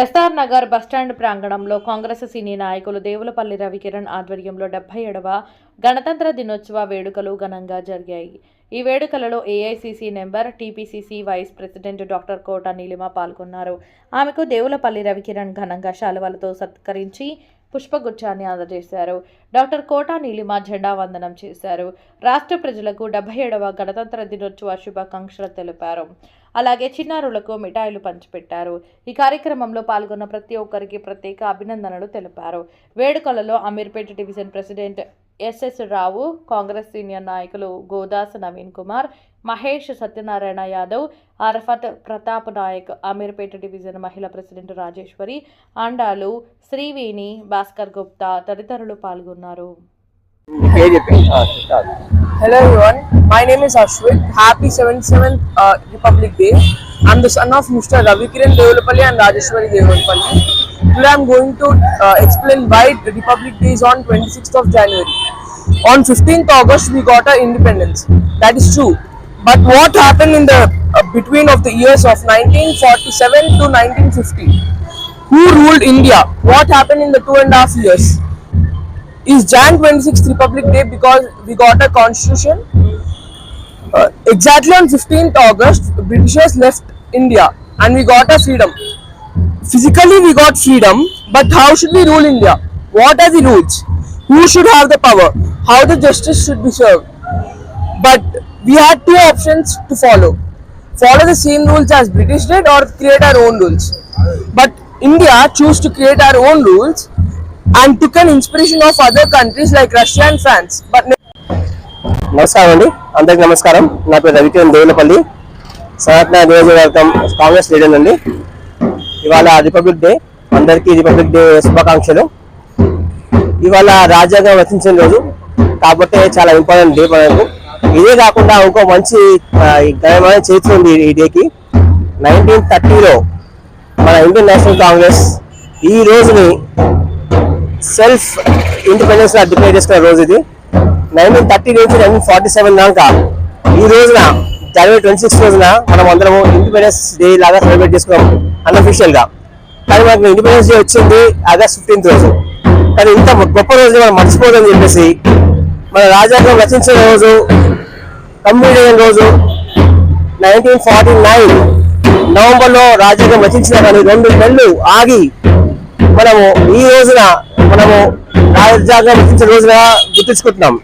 SR Nagar bus stand ప్రాంగణంలో Congress senior నాయకులు దేవులపల్లి రవికిరణ్ ఆధ్వర్యంలో డెబ్బై ఏడవ గణతంత్ర దినోత్సవ వేడుకలు ఘనంగా జరిగాయి. ఈ వేడుకలలో AICC number TPCC vice president doctor Kota Neelima పాల్గొన్నారు. ఆమెకు దేవులపల్లి రవికిరణ్ ఘనంగా శాలువలతో సత్కరించి పుష్పగుచ్చాన్ని అందజేశారు. డాక్టర్ కోటా నీలిమ జెండా వందనం చేశారు. రాష్ట్ర ప్రజలకు డెబ్బై ఏడవ గణతంత్ర దినోత్సవ శుభాకాంక్షలు తెలిపారు. అలాగే చిన్నారులకు మిఠాయిలు పంచిపెట్టారు. ఈ కార్యక్రమంలో పాల్గొన్న ప్రతి ఒక్కరికి ప్రత్యేక అభినందనలు తెలిపారు. వేడుకలలో Ameerpet division president SS Rao Congress senior నాయకులు గోదాస్ నవీన్ కుమార్ మహేష్ సత్యనారాయణ యాదవ్ అరఫత్ ప్రతాప్ నాయక్ అమీర్పేట డివిజన్ మహిళా ప్రెసిడెంట్ రాజేశ్వరి ఆండాలు శ్రీవేణి భాస్కర్ గుప్తా తదితరులు పాల్గొన్నారు. Hello everyone, my name is Ashwin. Happy 77th uh, Republic Day. I'm the son of Mr. Ravi Kiran Devulapalli and Rajeshwari Devulapalli. Today I'm going to uh, explain why the Republic Day is on 26th of January. On 15th August we got our independence. That is true. But what happened in the uh, between of the years of 1947 to 1950? Who ruled India? What happened in the two and a half years? Is Jan 26th Republic Day because we got a constitution. Uh, exactly on 15th August, Britishers left India and we got a freedom. Physically, we got freedom, but how should we rule India? What are the rules? Who should have the power? How the justice should be served? But we had two options to follow follow the same rules as British did or create our own rules. But India chose to create our own rules and took an inspiration of other countries like Russia and France. But నమస్కారం అండి. అందరికి నమస్కారం. నా పేరు రవికిరణ్ దేవులపల్లి. సనాతన నియోజకవర్గం Congress leader అండి ఇవాళ రిపబ్లిక్ డే. అందరికీ రిపబ్లిక్ డే శుభాకాంక్షలు. ఇవాళ రాజ్యాంగం రచించిన రోజు. కాబట్టి చాలా ఇంపార్టెంట్ డే మనకు. ఇదే కాకుండా ఇంకో మంచి ఆ, ఘనమైన చరిత్ర ఉంది ఈ డేకి. నైన్టీన్ థర్టీలో మన ఇండియన్ నేషనల్ కాంగ్రెస్ ఈ రోజుని సెల్ఫ్ ఇండిపెండెన్స్ డిక్లేర్ చేసుకున్న రోజు ఇది. నైన్టీన్ థర్టీ నుంచి నైన్టీన్ ఫార్టీ సెవెన్ దాకా ఈ రోజున జనవరి ట్వంటీ సిక్స్ రోజున మనం అందరము ఇండిపెండెన్స్ డే లాగా సెలబ్రేట్ చేసుకున్నాం అన్అఫీషియల్గా. కానీ మనకు ఇండిపెండెన్స్ డే వచ్చింది ఆగస్ట్ ఫిఫ్టీన్త్ రోజు. కానీ ఇంత గొప్ప రోజు మనం మర్చిపోదని చెప్పేసి మన రాజ్యాంగం రచించిన రోజు కంప్లీట్ అయిన రోజు నైన్టీన్ ఫార్టీ నైన్ నవంబర్లో రాజ్యాంగం రచించిన కానీ రెండు నెలలు ఆగి మనము ఈ రోజున మనము రాజ్యాంగం రచించిన రోజున గుర్తించుకుంటున్నాం.